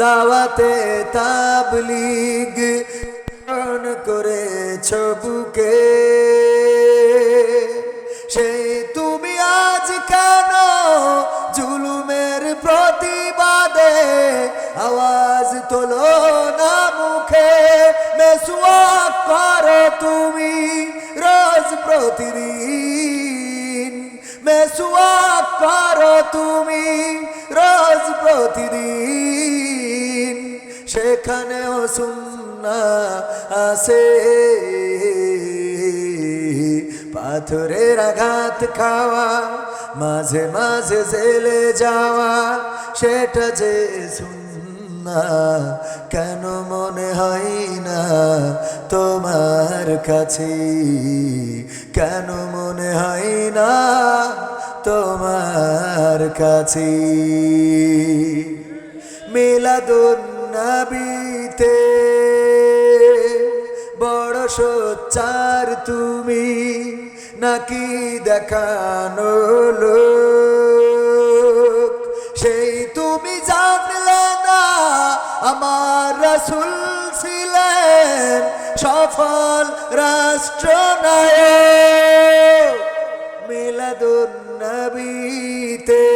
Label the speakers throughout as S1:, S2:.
S1: দাওয়াতে তাবলিগ পালন করেছ বুকে। সেই তুমি আজ কেন জুলুমের প্রতিবাদে আওয়াজ তোলো না মুখে? মেসুয়া করো তুমি রোজ প্রতিদিন। মেসুয়া করো তুমি রোজ প্রতিদিন। সেখানেও সুন্না আসে পাথরের আঘাত খাওয়া, মাঝে মাঝে জেলে যাওয়া, সেটা যে সুন্না, কেন মনে হয় না তোমার কাছে? কেন মনে হয় না তোমার কাছে? মিলাদুন নবীতে। বড় সোচ্চার তুমি নাকি দেখানো লোক? সেই তুমি জানলে না আমার রাসুল ছিলেন সফল রাষ্ট্রনায়ক। মিলাদুন নবীতে। বড়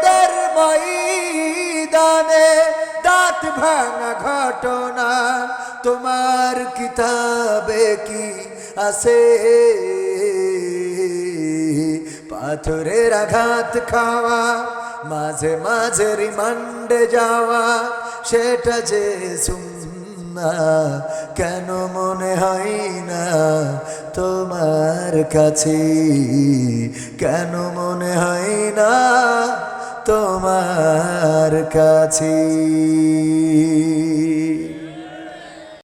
S1: ঘটনা, তোমার কিতাবে কি আছে? পাথরের আঘাত খাওয়া, মাঝে মাঝে রিমান্ডে যাওয়া, সেটা যে সুন্না, কেন মনে হয় না তোমার কাছে? কেন মনে হয় না তোমার কাছে?